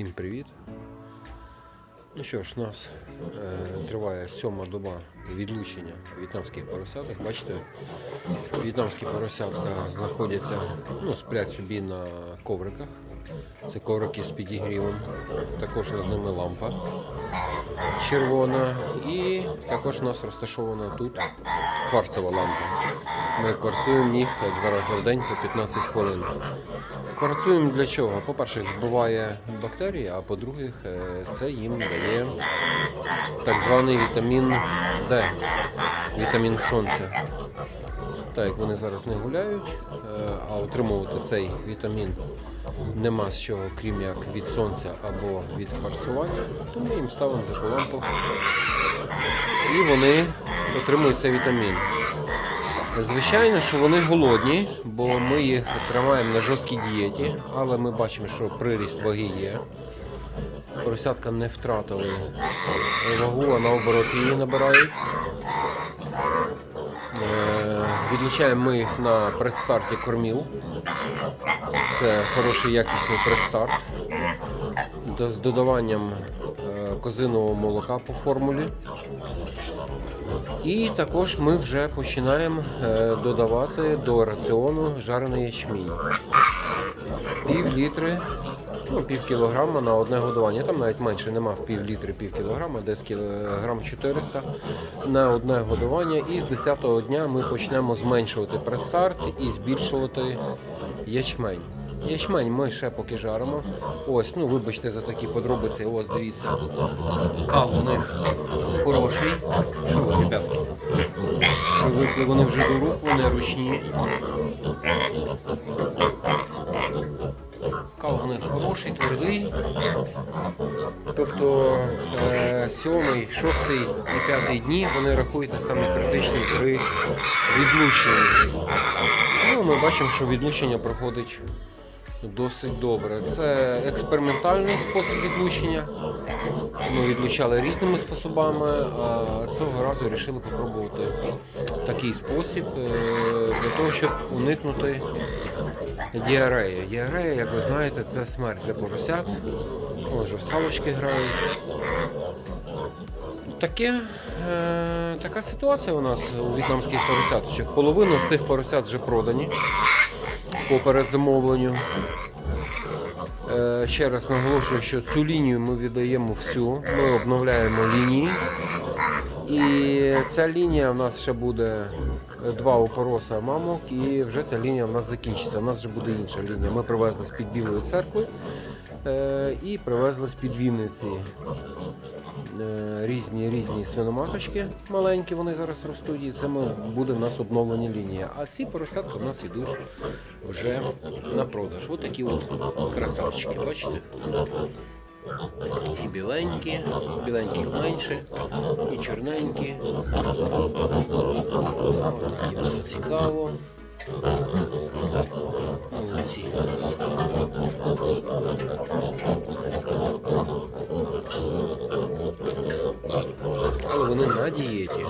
Всім привіт. Ну що ж, у нас е, триває сьома доба відлучення в'єтнамських поросяток. Бачите, в'єтнамські поросятка знаходяться, ну, сплять собі на ковриках. Це коврики з підігрівом. Також над ними лампа червона. І також у нас розташована тут кварцева лампа. Ми кварцуємо їх два рази в день по 15 хвилин. Кварцуємо для чого? По-перше, вбиває бактерії, а по-друге, е, це їм дає так званий вітамін Д, вітамін сонця. Так як вони зараз не гуляють, е, а отримувати цей вітамін нема з чого, крім як від сонця або від харцування, то ми їм ставимо таку лампу і вони отримують цей вітамін. Звичайно, що вони голодні, бо ми їх тримаємо на жорсткій дієті, але ми бачимо, що приріст ваги є. Поросятка не втратили вагу, а наоборот її набирають. Е, Відлучаємо ми їх на предстарті корміл. Це хороший якісний предстарт. З додаванням е, козиного молока по формулі. І також ми вже починаємо е, додавати до раціону жарений ячмінь. Пів літри, ну пів кілограма на одне годування. Там навіть менше нема в пів літри, пів кілограма, десь кілограм 400 на одне годування. І з 10-го дня ми почнемо зменшувати предстарт і збільшувати ячмень. Ячмень ми ще поки жаримо. Ось, ну вибачте за такі подробиці. Ось дивіться. Кал у них хороший. Ви. Привикли вони вже до рук, вони ручні. Кал у хороший, твердий. Тобто е, сьомий, шостий і п'ятий дні вони рахуються саме критичні при відлученні. Ну, ми бачимо, що відлучення проходить досить добре. Це експериментальний спосіб відлучення. Ми відлучали різними способами, а цього разу вирішили спробувати такий спосіб е, для того, щоб уникнути діареї. Діарея, як ви знаєте, це смерть для поросят. Отже, в салочки грають. Таке, е, така ситуація у нас у в'єтнамських поросяточок. Половина з цих поросят вже продані по передзамовленню. Е, ще раз наголошую, що цю лінію ми віддаємо всю. Ми обновляємо лінії. І ця лінія в нас ще буде два опороса мамок, і вже ця лінія в нас закінчиться. У нас вже буде інша лінія. Ми привезли з під Білої церкви і привезли з під Вінниці е, різні різні свиноматочки маленькі, вони зараз ростуть, і це буде в нас обновлені лінії. А ці поросятки в нас йдуть вже на продаж. Ось такі от красавчики, бачите? І біленькі, біленьких менше, і чорненькі. Все цікаво. Молодці. Вони на дієті.